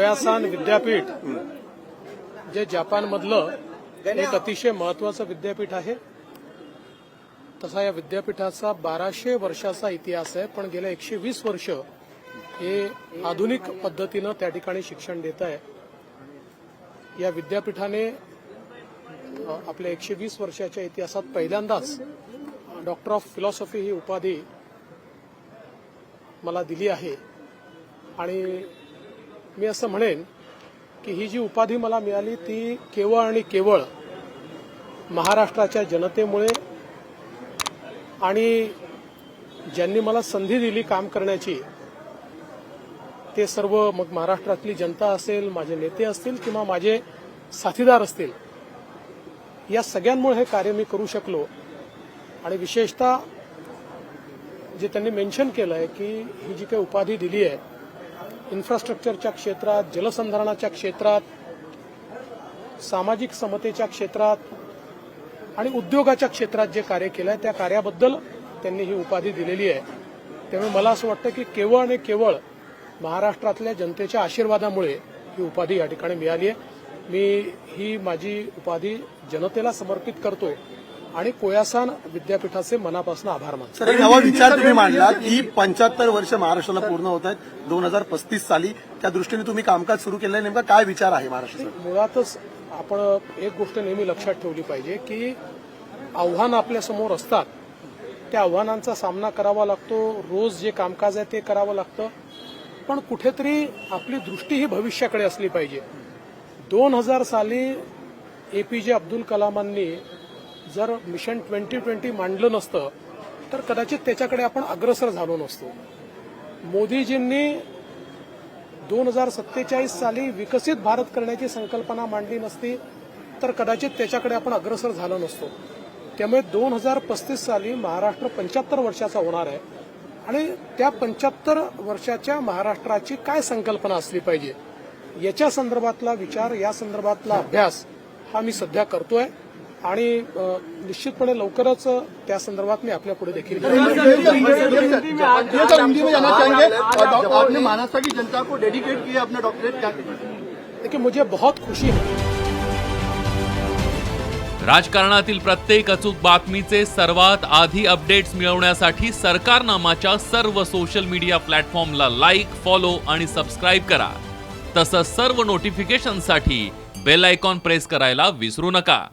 Koyasan विद्यापीठ जे जपानमधलं एक अतिशय महत्वाचं विद्यापीठ आहे. तसा या विद्यापीठाचा बाराशे वर्षाचा इतिहास आहे पण गेल्या एकशे वीस वर्ष हे आधुनिक पद्धतीनं त्या ठिकाणी शिक्षण देत आहे. या विद्यापीठाने आपल्या एकशे वीस वर्षाच्या इतिहासात पहिल्यांदाच डॉक्टर ऑफ फिलॉसॉफी ही उपाधी मला दिली आहे. आणि मी असं म्हणेन की ही जी उपाधी मला मिळाली ती केवळ आणि केवळ महाराष्ट्राच्या जनतेमुळे आणि ज्यांनी मला संधी दिली काम करण्याची ते सर्व मग महाराष्ट्रातली जनता असेल माझे नेते असतील किंवा माझे साथीदार असतील या सगळ्यांमुळे हे कार्य मी करू शकलो. आणि विशेषतः जे त्यांनी मेन्शन केलं आहे की ही जी काही उपाधी दिली आहे इन्फ्रास्ट्रक्चरच्या क्षेत्रात जलसंधारणाच्या क्षेत्रात सामाजिक समतेच्या क्षेत्रात आणि उद्योगाच्या क्षेत्रात जे कार्य केलं आहे त्या कार्याबद्दल त्यांनी ही उपाधी दिलेली आहे. त्यामुळे मला असं वाटतं की केवळ आणि केवळ महाराष्ट्रातल्या जनतेच्या आशीर्वादामुळे ही उपाधी या ठिकाणी मिळाली आहे. मी ही माझी उपाधी जनतेला समर्पित करतोय. आणि कोयासान विद्यापीठाचे मनापासून आभार मानतो. सर एक नवा विचार तुम्ही मांडला की पंच्याहत्तर वर्ष महाराष्ट्राला पूर्ण होत आहेत दोन हजार पस्तीस साली. त्या दृष्टीने तुम्ही कामकाज सुरू केलंय नेमका काय विचार आहे महाराष्ट्राचा? मुळातच आपण एक गोष्ट नेहमी लक्षात ठेवली पाहिजे की आव्हान आपल्यासमोर असतात. त्या आव्हानांचा सामना करावा लागतो रोज जे कामकाज आहे ते करावं लागतं. पण कुठेतरी आपली दृष्टी ही भविष्याकडे असली पाहिजे. दोन हजार साली ए पी जे अब्दुल कलामांनी जर मिशन ट्वेंटी ट्वेंटी मांडलं नसतं तर कदाचित त्याच्याकडे आपण अग्रसर झालो नसतो. मोदीजींनी दोन हजार सत्तेचाळीस साली विकसित भारत करण्याची संकल्पना मांडली नसती तर कदाचित त्याच्याकडे आपण अग्रसर झालो नसतो. त्यामुळे दोन हजार पस्तीस साली महाराष्ट्र पंच्याहत्तर वर्षाचा होणार आहे आणि त्या पंच्याहत्तर वर्षाच्या महाराष्ट्राची काय संकल्पना असली पाहिजे? याच्या संदर्भातला विचार या संदर्भातला अभ्यास हा मी सध्या करतोय. आणि निश्चितपणे लवकरच त्या संदर्भात मी आपल्या पुढे देखील येईन. ये तो हिंदी में जाना चाहेंगे और डॉ- आपने मानसा की जनता को डेडिकेट किया अपना डॉक्टरेट क्या देखिए मुझे बहुत खुशी है। राजकारणातील प्रत्येक अचूक बातमीचे सर्वात आधी अपडेट्स मिळवण्यासाठी सरकारनामाच्या सर्व सोशल मीडिया प्लॅटफॉर्मला लाईक फॉलो आणि सबस्क्राईब करा. तसंच सर्व नोटिफिकेशनसाठी बेल आयकॉन प्रेस करायला विसरू नका.